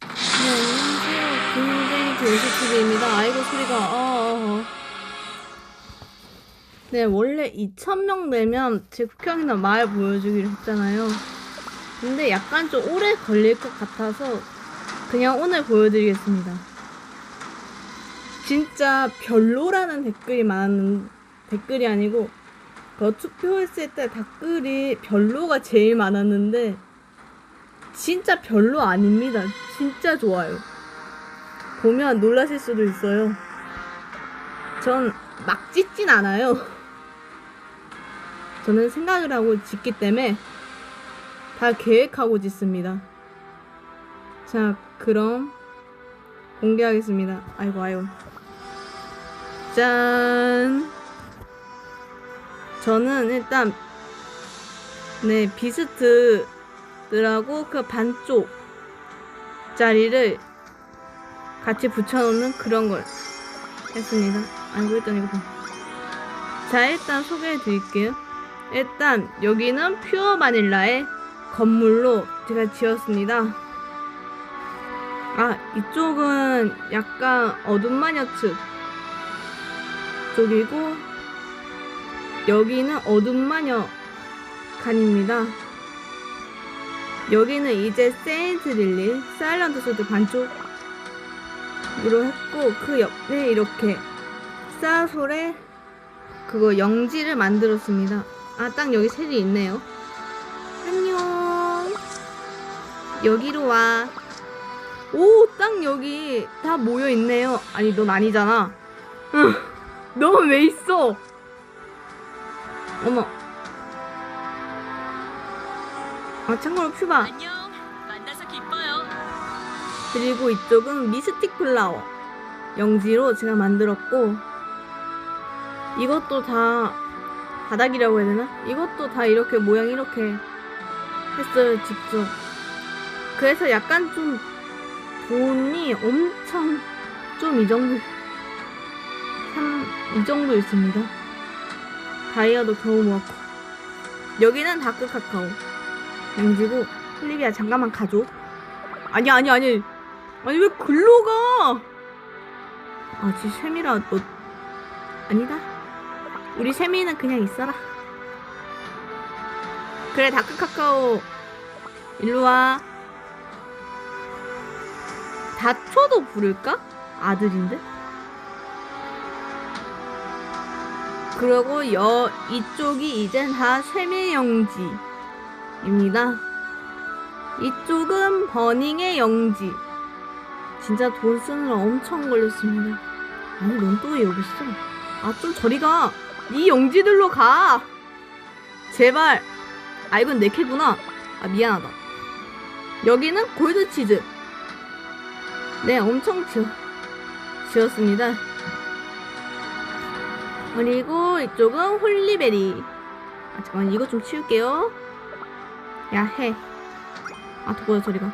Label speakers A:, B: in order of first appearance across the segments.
A: 네, 안녕하세요. 김재희 제시TV입니다. 아이고, 소리가, 어. 네, 원래 2,000명 되면 제 국형이나 말 보여주기로 했잖아요. 근데 약간 좀 오래 걸릴 것 같아서 그냥 오늘 보여드리겠습니다. 진짜 별로라는 댓글이 많은, 댓글이 아니고, 그 투표했을 때 댓글이 별로가 제일 많았는데, 진짜 별로 아닙니다. 진짜 좋아요. 보면 놀라실 수도 있어요. 전 막 짓진 않아요. 저는 생각을 하고 짓기 때문에 다 계획하고 짓습니다. 자, 그럼 공개하겠습니다. 아이고, 아이고. 짠! 저는 일단, 네, 비스트 들하고 그 반쪽 짜리를 같이 붙여놓는 그런 걸 했습니다. 아이고 일단 이거 봐. 자 일단 소개해 드릴게요. 일단 여기는 퓨어 바닐라의 건물로 제가 지었습니다. 아 이쪽은 약간 어둠 마녀 측 쪽이고 여기는 어둠 마녀 칸입니다. 여기는 이제 세인트 릴리 사일런트 소드 반쪽으로 했고 그 옆에 이렇게 사솔의 그거 영지를 만들었습니다. 아 딱 여기 셋이 있네요. 안녕. 여기로 와. 오, 딱 여기 다 모여 있네요. 아니 넌 아니잖아. 응. 넌왜 있어? 어머. 아 참고로 퓨바.
B: 안녕. 만나서 기뻐요.
A: 그리고 이쪽은 미스틱 플라워 영지로 제가 만들었고 이것도 다 바닥이라고 해야 되나? 이것도 다 이렇게 모양 이렇게 했어요 직접 그래서 약간 좀 돈이 엄청 좀 이 정도 한이 정도 있습니다 다이아도 겨우 모았고 여기는 다크 카카오 영지고 플리비아 잠깐만 가줘 아니 아니 아니 아니 왜 글로 가? 아, 지 세미라 너 아니다. 우리 세미는 그냥 있어라. 그래 다크 카카오 일로 와. 다초도 부를까? 아들인데. 그리고 여 이쪽이 이젠 다 세미영지 입니다. 이쪽은 버닝의 영지. 진짜 돈 쓰느라 엄청 걸렸습니다. 아니, 넌 또 왜 여기 있어? 아, 좀 저리 가. 네 영지들로 가. 제발. 아, 이건 내 캐구나. 아, 미안하다. 여기는 골드치즈. 네, 엄청 지어, 지었습니다. 그리고 이쪽은 홀리베리. 아, 잠깐만, 이거 좀 치울게요. 야, 해. 아, 도구야, 저리가.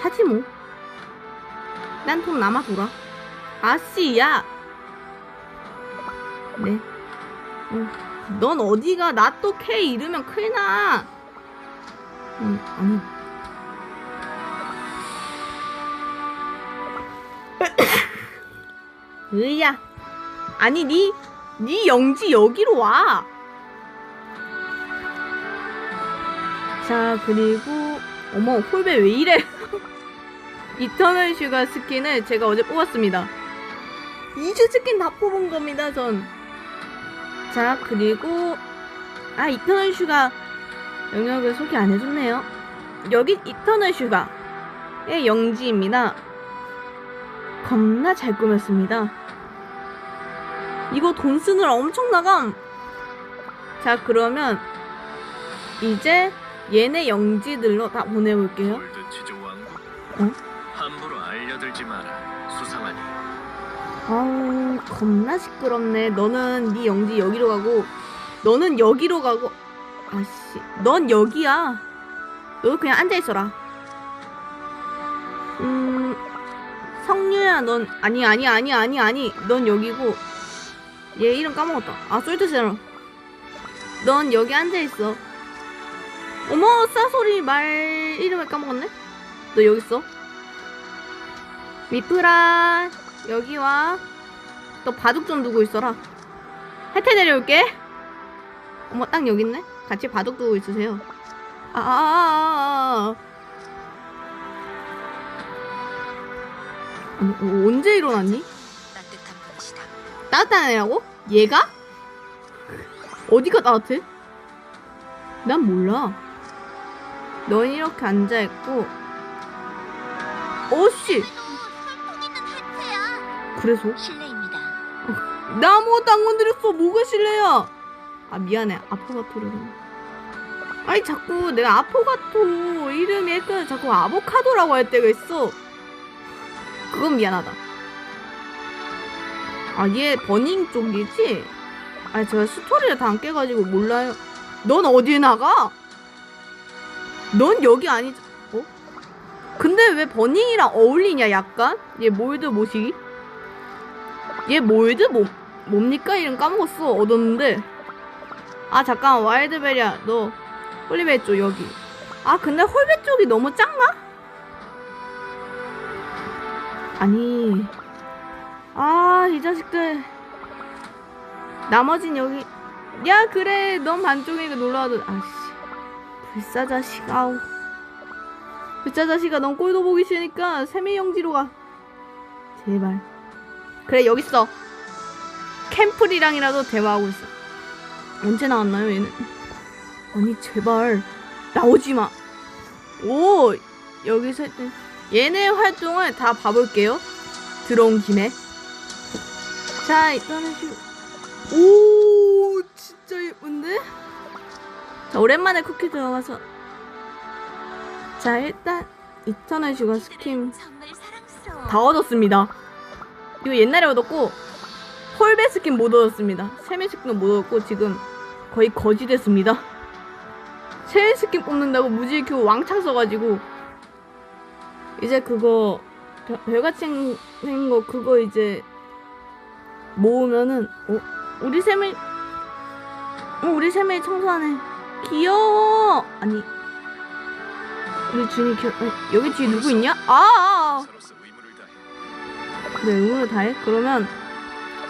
A: 하지 뭐. 난 돈 남아 돌아. 아씨 야. 네. 어. 넌 어디가 나 또 K 이르면 큰일 나. 음, 아니. 으야. 아니 니, 니 영지 여기로 와. 자 그리고 어머 홀베 왜 이래? 이터널 슈가 스킨을 제가 어제 뽑았습니다. 이주 스킨 다 뽑은 겁니다, 전. 자, 그리고, 아, 이터널 슈가 영역을 소개 안 해줬네요. 여기 이터널 슈가의 영지입니다. 겁나 잘 꾸몄습니다. 이거 돈 쓰느라 엄청 나감! 자, 그러면, 이제 얘네 영지들로 다 보내볼게요.
C: 왕국
A: 어?
C: 함부로 알려들지 마라 수상하니.
A: 아우 겁나 시끄럽네. 너는 네 영지 여기로 가고 너는 여기로 가고. 아씨 넌 여기야. 너 그냥 앉아 있어라. 음 성유야 넌 아니 아니 아니 아니 아니 넌 여기고. 얘 이름 까먹었다. 아 솔트 세럼 넌 여기 앉아 있어 어머 싸소리 말 이름을 까먹었네 너 여기 있어 미프라 여기 와너 바둑 좀 두고 있어라 혜태 내려올게 어머 딱 여기 있네 같이 바둑 두고 있으세요 아, 아, 아, 아, 아. 아니, 어, 언제 일어났니?
B: 따뜻한 분이시다.
A: 따뜻한 애라고? 얘가? 어디가 따뜻해? 난 몰라. 넌 이렇게 앉아있고, 어씨! 그래서?
B: 실례입니다.
A: 나 아무것도 안 건드렸어. 뭐가 실례야? 아, 미안해. 아포가토를. 아니, 자꾸 내가 아포가토 이름이 헷갈려. 자꾸 아보카도라고 할 때가 있어. 그건 미안하다. 아, 얘 버닝 쪽이지? 아, 제가 스토리를 다 안 깨가지고 몰라요. 넌 어디에 나가? 넌 여기 아니지? 어? 근데 왜 버닝이랑 어울리냐, 약간? 얘 몰드 모시기? 얘 몰드 뭐, 뭡니까? 이름 까먹었어. 얻었는데. 아, 잠깐, 와일드베리야. 너, 홀리베 쪽, 여기. 아, 근데 홀베 쪽이 너무 작나? 아니. 아, 이 자식들. 나머진 여기. 야, 그래. 넌 반쪽이니까 놀러와도. 아씨. 불사자식, 아우. 불사자식아, 넌 꼴도 보기 싫으니까 세미용지로 가. 제발. 그래, 여기 있어. 캠프리랑이라도 대화하고 있어. 언제 나왔나요, 얘는? 아니, 제발. 나오지 마. 오! 여기서. 얘네 활동을 다 봐볼게요. 들어온 김에. 자, 일단은 시 오, 진짜 예쁜데? 자, 오랜만에 쿠키 들어가서. 자, 일단, 이터널 슈가 스킨. 다 얻었습니다. 이거 옛날에 얻었고, 홀베 스킨 못 얻었습니다. 세미 스킨도 못 얻었고, 지금 거의 거지 됐습니다. 세미 스킨 뽑는다고 무지개 왕창 써가지고, 이제 그거, 별- 별같이 생긴 거, 그거 이제 모으면은, 어? 우리 세미, 어, 우리 세미 청소하네. 귀여워! 아니, 우리 주인이 귀여, 아니, 여기 뒤에 누구 있냐? 아! 아, 아. 그래 의무를 다해? 그러면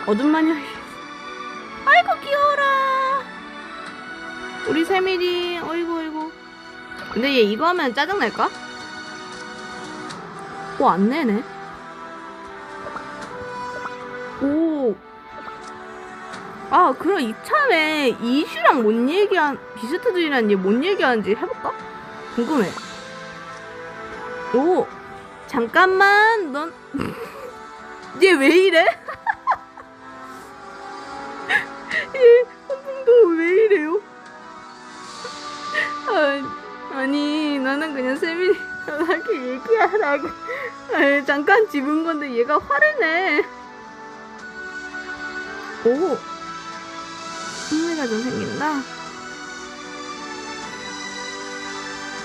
A: 어둠 마녀 아이고 귀여워라 우리 세밀이 어이구 어이구 근데 얘 이거 하면 짜증 날까? 오 안 내네 아, 그럼 이참에 이슈랑 뭔 얘기한, 비스트들이랑 얘뭔 얘기하는지 해볼까? 궁금해. 오, 잠깐만, 넌, 얘 왜 이래? 얘 한풍도 왜 이래요? 아, 아니 나는 그냥 세민이한테 얘기하라고 아, 잠깐 집은 건데 얘가 화를 내. 오, 흥미가 좀 생긴다.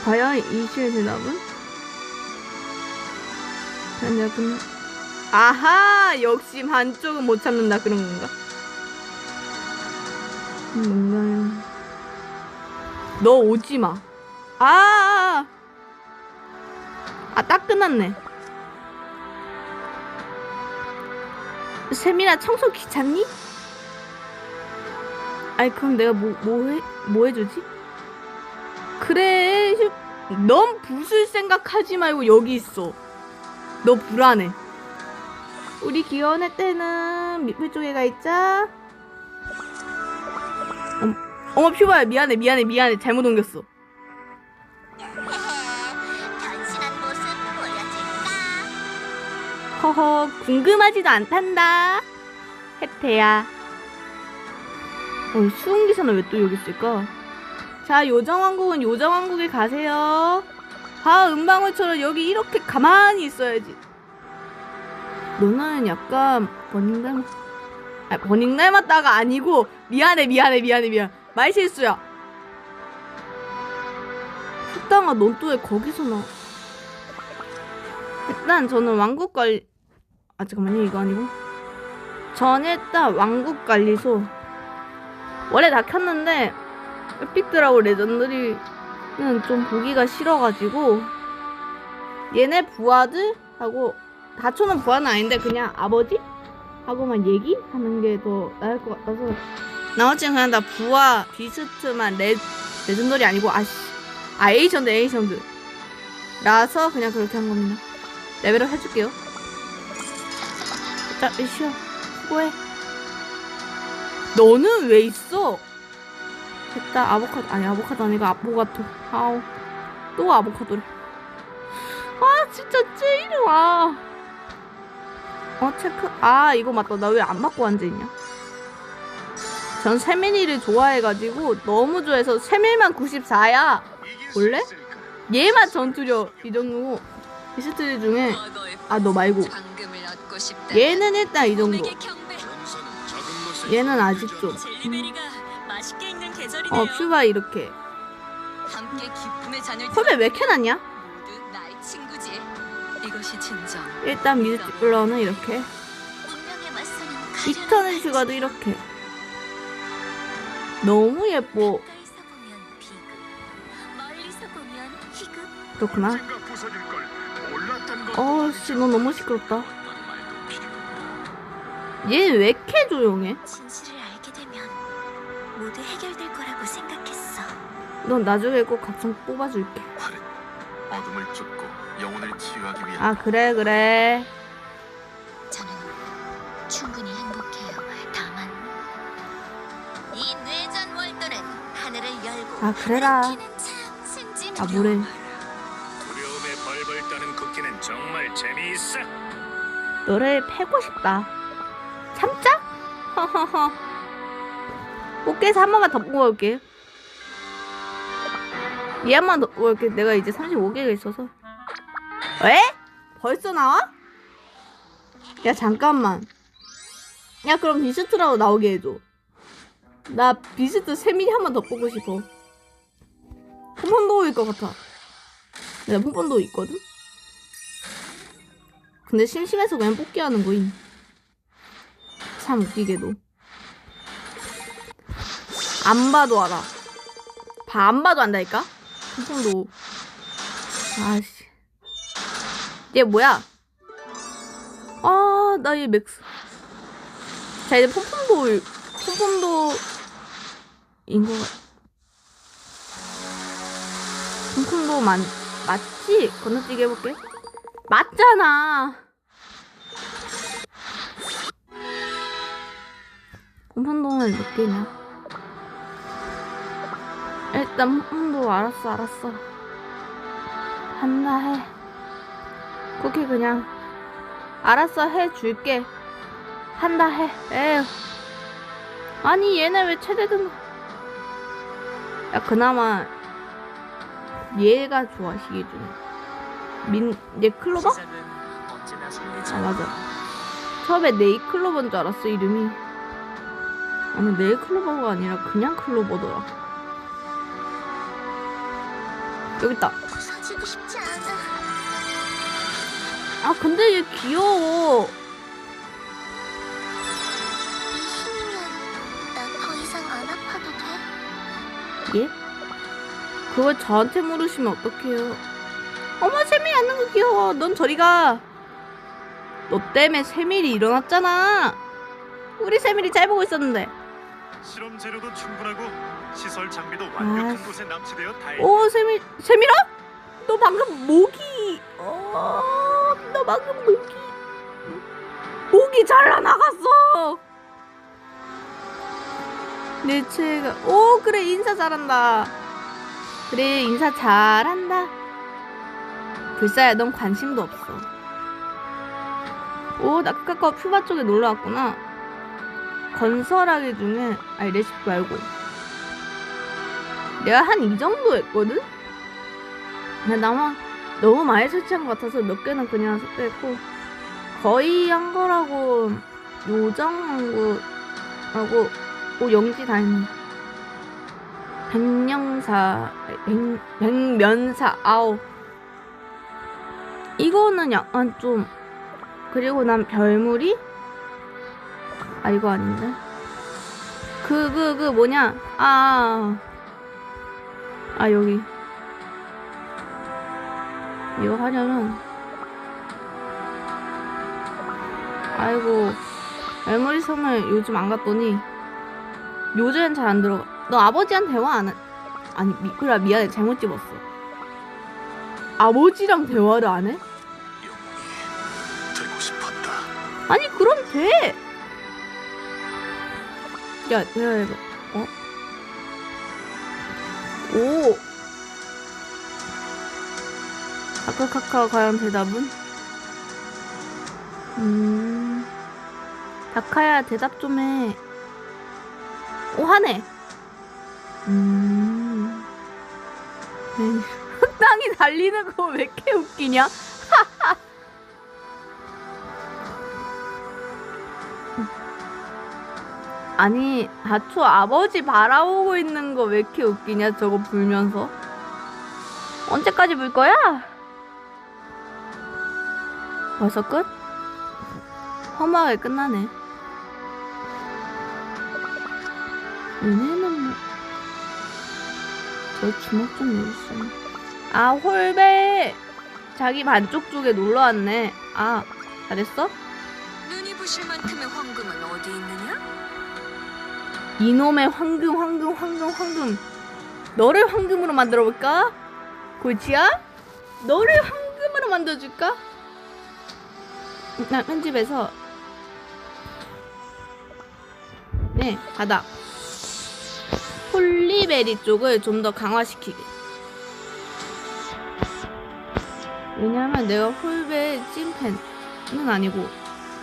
A: 과연 이슈의 대답은? 끝나. 아하 역시 반쪽은 못 참는다 그런 건가? 음, 뭔가요? 너 오지 마. 아, 아, 딱 끝났네. 세민아 청소 귀찮니? 아니 그럼 내가 뭐 뭐 해? 뭐 해주지? 그래, 휴- 넌 부술 생각하지 말고 여기 있어. 너 불안해. 우리 귀여운 애 때는 밑에 쪽에 가 있자. 어머, 어머 퓨바야 미안해 미안해 미안해 잘못 옮겼어.
B: 변신한 모습 보여줄까?
A: 허허 궁금하지도 않단다. 혜태야. 어, 수은기사는 왜 또 여기 있을까? 자 요정왕국은 요정왕국에 가세요. 아 은방울처럼 여기 이렇게 가만히 있어야지. 너는 약간 버닝 닮았. 아 버닝 닮았다가 아니고 미안해 미안해 미안해 미안. 말 실수야. 숙당아 넌 또 왜 거기서 나? 일단 저는 왕국 관리 아 잠깐만요 이거 아니고 전 일단 왕국 관리소 원래 다 켰는데 에픽드라고 레전드리 좀 보기가 싫어가지고 얘네 부하들 하고 다초는 부하는 아닌데 그냥 아버지? 하고만 얘기하는 게 더 나을 것 같아서 나머지는 그냥 다 부하 비스트만 레 레전더리 아니고 아씨 아 에이션드 에이션드 라서 그냥 그렇게 한 겁니다. 레벨업 해줄게요. 자 쉬어 수고해 너는 왜 있어? 됐다 아보카도 아니 아보카도 아니고 아보가토. 아우 또 아보카도래. 아 진짜 찌르와. 어 체크. 아 이거 맞다. 나 왜 안 맞고 앉아있냐? 전 세민이를 좋아해가지고 너무 좋아해서 세밀만 94야. 원래? 얘만 전투력 이 정도고 비스트들 중에. 아 너 말고. 얘는 일단 이 정도 얘는 아직 좀
B: 젤리베리가 맛있게 익는 계절이네요.
A: 어, 퓨바 이렇게. 컵에 왜
B: 진정.
A: 일단 미드블러는 이렇게. 이터널 슈가도 이렇게. 너무 예뻐. 그렇구나.
C: 것.
A: 어씨, 너 너무 시끄럽다.
C: 어떤 말도 필요.
A: 얘왜 이렇게 조용해?
B: 진실을 알게 되면 모두 해결될 거라고 생각했어.
A: 넌 나중에 꼭 각성 뽑아줄게.
C: 활은 어둠을 쫓고 영혼을 치유하기 위한
A: 아, 그래, 그래.
B: 저는 충분히 행복해요. 다만 이 뇌전 월도는 하늘을 열고
A: 아, 그래라. 아, 뭐래.
C: 두려움에 벌벌 떠는 걷기는 정말 재미있어.
A: 너를 패고 싶다. 참자? 허허허. 꽃게에서 한 번만 더 뽑아올게. 얘 한 번더 뽑아올게. 내가 이제 35개가 있어서. 왜? 벌써 나와? 야, 잠깐만. 야, 그럼 비스트라고 나오게 해줘. 나 비스트 세민이 한번더 뽑고 싶어. 폰폰도일 것 같아. 내가 폰폰도 있거든? 근데 심심해서 그냥 뽑기 하는 거임. 참 웃기게도. 안 봐도 알아. 봐, 안 봐도 안다니까? 퐁퐁도. 아씨. 얘 뭐야? 아, 나 얘 맥스. 자, 이제 퐁퐁도, 퐁퐁도, 인거 맞, 맞지? 건너뛰기 해볼게. 맞잖아. 곰판동은 몇 개냐? 일단 pom도 알았어 알았어. 한나 해. 그렇게 그냥 알았어 해줄게. 한다 해. 에휴. 아니 얘네 왜 최대 등급 야 그나마 얘가 좋아 시기 중에. 민얘 클로버? 아 맞아. 처음에 네이 클로버인 줄 알았어 이름이 아니 네이 클로버가 아니라 그냥 클로버더라. 여기 있다.
B: 부서지고 싶지 않아.
A: 아 근데 얘 귀여워? 예? 그걸 저한테 물으시면 어떡해요? 어머 세밀이 앉는 거 귀여워. 넌 저리 가 너 때문에 세밀이 일어났잖아. 우리 세밀이 잘 보고 있었는데
C: 실험 재료도 충분하고 시설 장비도 완벽한
A: 아.
C: 곳에 남치되어 다행.
A: 오 세밀 세밀아? 너 방금 모기 어 너 방금 모기 모기 잘라 나갔어 내 최가 오 그래 인사 잘한다 그래 인사 잘한다 불사야 넌 관심도 없어 오 낙가까 퓨바 쪽에 놀러 왔구나 건설하기 중에 아니 레시피 말고. 내가 한 이 정도 했거든? 근데 나만 너무 많이 설치한 것 같아서 몇 개는 그냥 삭제했고 거의 한 거라고 요정한 거라고 오 영지 다 했네. 백령사 백, 백면사 아우 이거는 약간 좀 그리고 난 별무리 아 이거 아닌데? 그그그 뭐냐? 아 아. 여기. 이거 하려면. 아이고. 메모리 섬을 요즘 안 갔더니 요즘엔 잘안 들어가. 너 아버지한 대화 안 해? 아니 미, 그래 미안해. 잘못 집었어. 아버지랑 대화를 안 해? 아니 그럼 돼. 야 내가 해봐. 어? 오. 아까 카카 과연 대답은? 음. 다카야 대답 좀 해. 오 하네. 음. 땅이 달리는 거 왜 이렇게 웃기냐? 아니 다초 아버지 바라보고 있는 거 왜 이렇게 웃기냐 저거 불면서 언제까지 불 거야? 벌써 끝? 허무하게 끝나네 얘네는 뭐... 저 주먹 좀 내주세요 아 홀배 자기 반쪽 쪽에 놀러 왔네 아 잘했어?
D: 눈이 부실 만큼의 황금은 어디 있느냐?
A: 이놈의 황금 황금 황금 황금 너를 황금으로 만들어 볼까? 골치야? 너를 황금으로 만들어줄까? 나 편집에서 네 바닥 홀리베리 쪽을 좀 더 강화시키게 왜냐하면 내가 홀베 찐팬은 아니고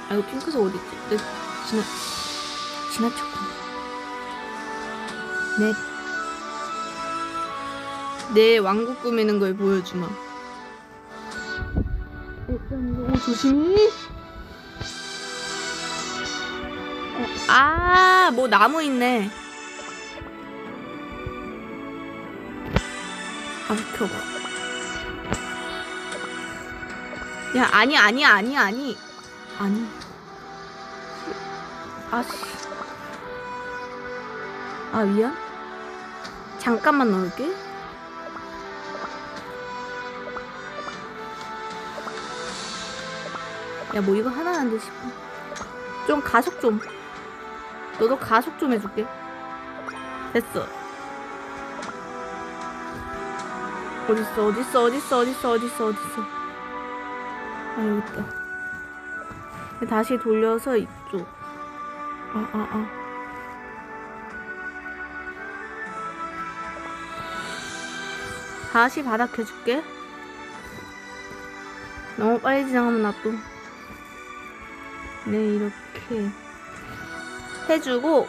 A: 아 이거 핑크색? 내 지나 지나쳤구 나 네. 내 왕국 꾸미는 걸 보여주마. 일단 너무 조심히. 어, 아, 뭐 나무 있네. 아, 비켜봐. 야, 아니, 아니, 아니, 아니. 아니. 아, 씨. 아, 미안. 잠깐만 넣을게. 야, 뭐 이거 하나 안돼 싶어. 좀 가속 좀. 너도 가속 좀 해줄게. 됐어. 어딨어, 어딨어, 어딨어, 어딨어, 어딨어, 어딨어. 아, 여기 있다. 다시 돌려서 이쪽. 아, 아, 아. 다시 바닥 해줄게. 너무 빨리 지나가면 나 또. 네, 이렇게 해주고,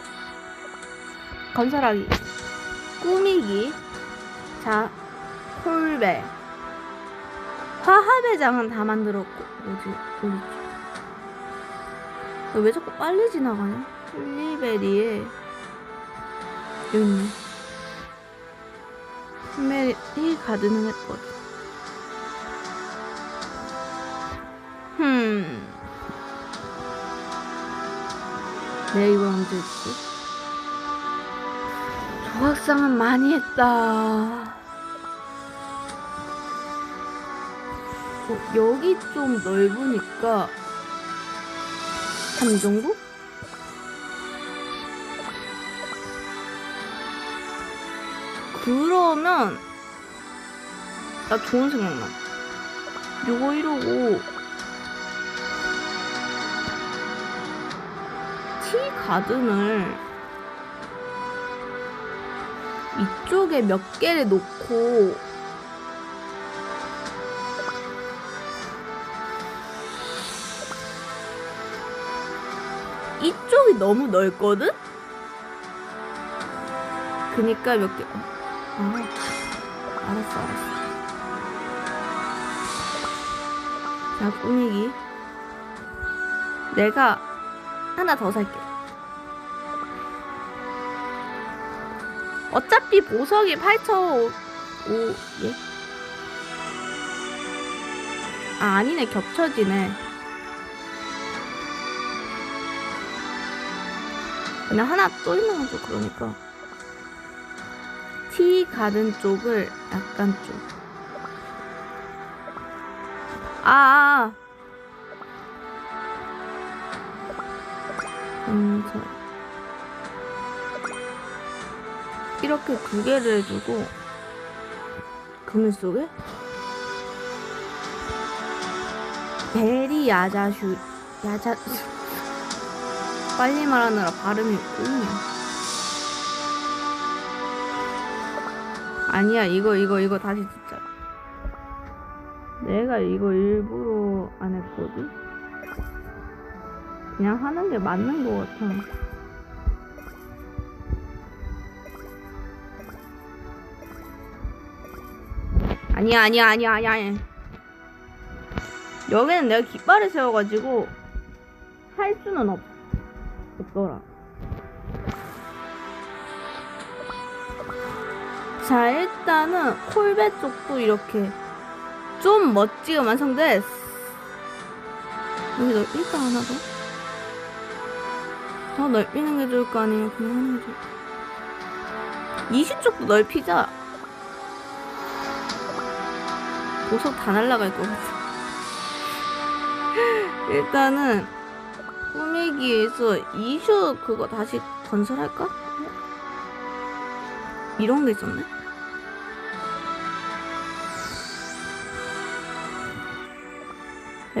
A: 건설하기. 꾸미기. 자, 콜배. 화합의장은 다 만들었고, 어디, 어디. 왜 자꾸 빨리 지나가냐? 홀리베리에, 여기 스멜이 가능했거든. 흠. 이걸 언제 했지? 조각상은 많이 했다. 어, 여기 좀 넓으니까 한이 정도? 그러면 나 좋은 생각나. 요거 이러고 티 가든을 이쪽에 몇 개를 놓고 이쪽이 너무 넓거든? 그니까 몇 개. 아, 알았어, 알았어. 자, 꾸미기. 내가 하나 더 살게. 어차피 보석이 8,500, 예? 아, 아니네. 겹쳐지네. 그냥 하나 또 있는 거죠, 그러니까. 티 가든 쪽을 약간 좀 아. 음, 저. 이렇게 두 개를 해주고 그물 속에 베리 야자슈 야자 빨리 말하느라 발음이 꼬이네. 아니야 이거 이거 이거 다시 듣자. 내가 이거 일부러 안 했거든. 그냥 하는 게 맞는 것 같아. 아니야 아니야 아니야 아니야. 아니야. 여기는 내가 깃발을 세워가지고 할 수는 없, 없더라. 자, 일단은 콜베 쪽도 이렇게 좀 멋지게 완성됐어. 여기 넓힐까 하나 더? 더 넓히는 게 좋을까 아니면 그냥 하는 게 좋을까? 이시 쪽도 넓히자. 보석 다 날라갈 것 같아. 일단은 꾸미기에서 이슈 그거 다시 건설할까? 이런 게 있었네.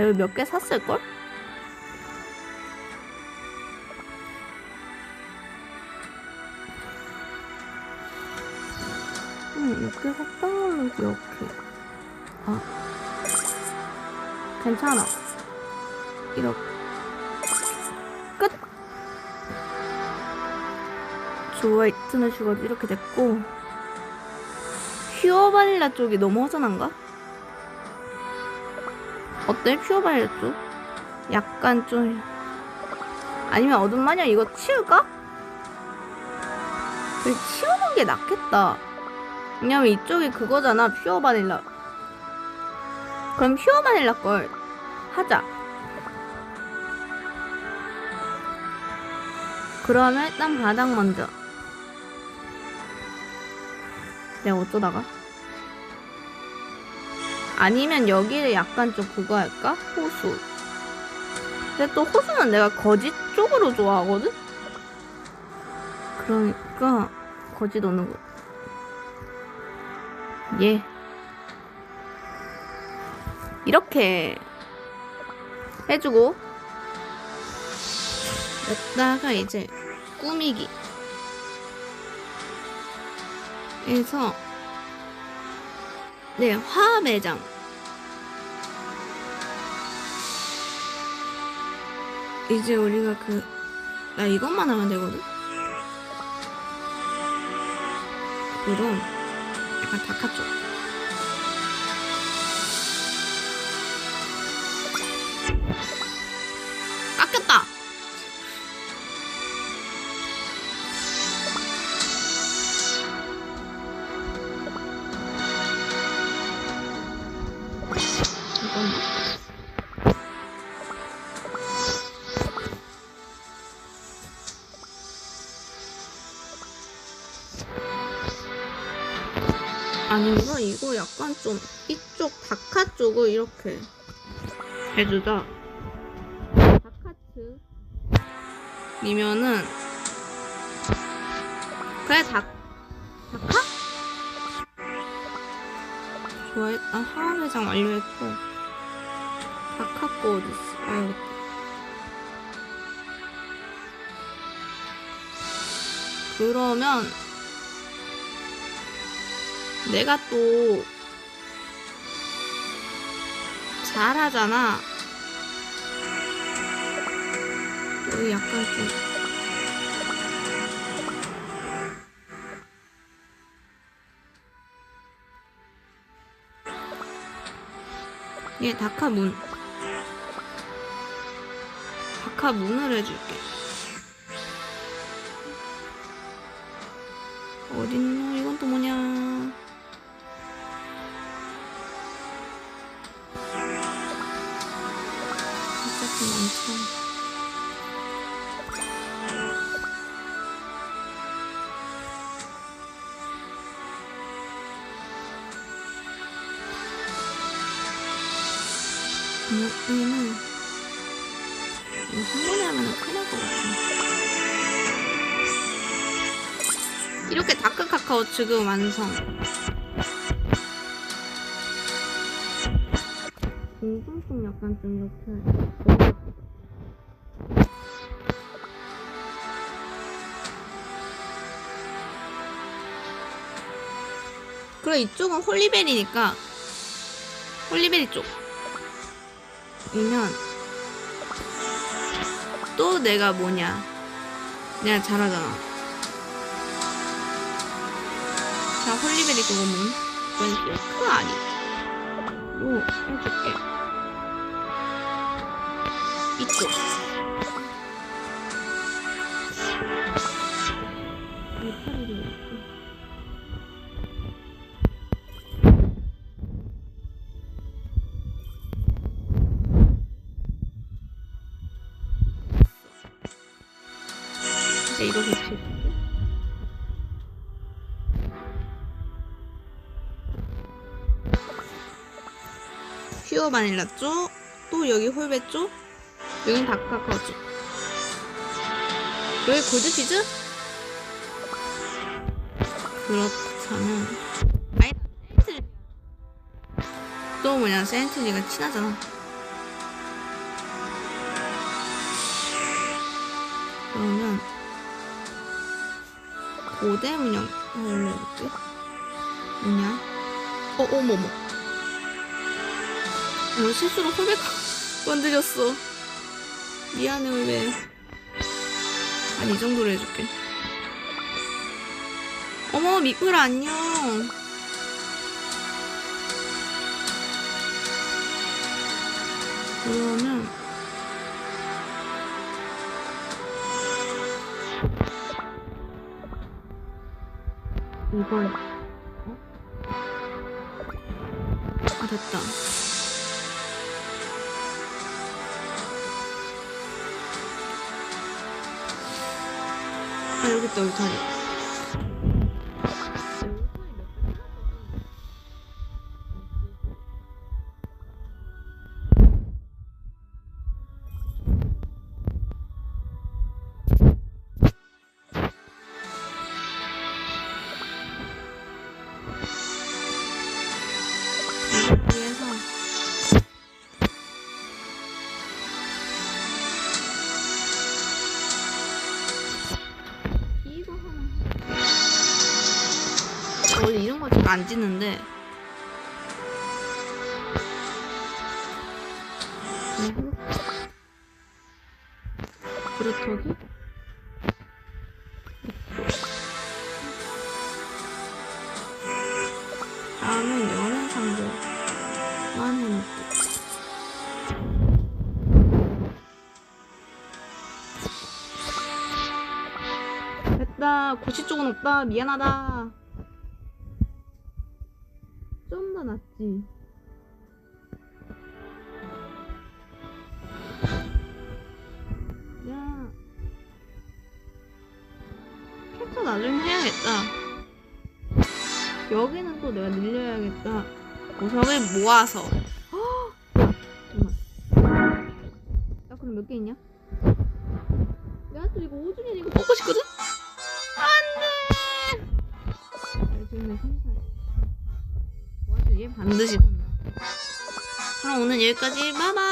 A: 내가 몇개 샀을걸? 응, 몇개 샀던 걸로 기억해. 아. 괜찮아. 이렇게. 끝! 좋아, 이트는 슈가 이렇게 됐고. 퓨어 바닐라 쪽이 너무 허전한가? 어때? 쪽? 약간 좀. 아니면 어둠 마녀 이거 치울까? 치우는 게 낫겠다. 왜냐면 이쪽이 그거잖아, 퓨어 바닐라. 그럼 퓨어 바닐라 걸 하자. 그러면 일단 바닥 먼저. 내가 어쩌다가? 아니면 여기를 약간 좀 그거 할까? 호수. 근데 또 호수는 내가 거지 쪽으로 좋아하거든? 그러니까 거지 넣는 거. 예. 이렇게 해주고 여기다가 이제 꾸미기 해서 네 화합 매장 이제 우리가 그 나 이것만 하면 되거든? 그럼 약간 다카쪽 아닌가? 이거 약간 좀 이쪽 다카 쪽을 이렇게 해주자. 다카츠. 이면은 그래 다 다카? 좋아 일단 하회장 완료했고 다카 거 어딨어? 아 여기. 그러면 내가 또 잘하잖아. 여기 약간 좀 얘 다카 문 다카 문을 해줄게. 어딨노? 지금 완성. 공중성 약간 좀 이렇게. 그래 이쪽은 홀리베리니까 홀리베리 쪽. 이면 또 내가 뭐냐 내가 잘하잖아 자 홀리베리 그거는 왼쪽 그 아니로 해줄게. 이쪽 바닐라 쪽, 또 여기 홀베 쪽, 여긴 다크카카오 쪽. 여기 골드치즈? 그렇다면 아니 센트리 또 뭐냐 센트리가 친하잖아 그러면 고대 문양. 문양. 어, 어머머. 어, 실수로 홀백 건드렸어. 미안해, 홀백. 아니, 이 정도로 해줄게. 어머, 미끌 안녕. 그러면 이걸 어? 아 됐다 여기 있다 여기 다리 안. 그루터기? 다음은 연한 상자만 해놓을게 됐다. 고치 쪽은 없다. 미안하다 모아서 헉! 야 그럼 몇 개 있냐? 또 이거 5주년 이거 먹고 싶거든? 안돼 요즘에 생사해 와도 얘 반드시 그럼 오늘 여기까지 바이바이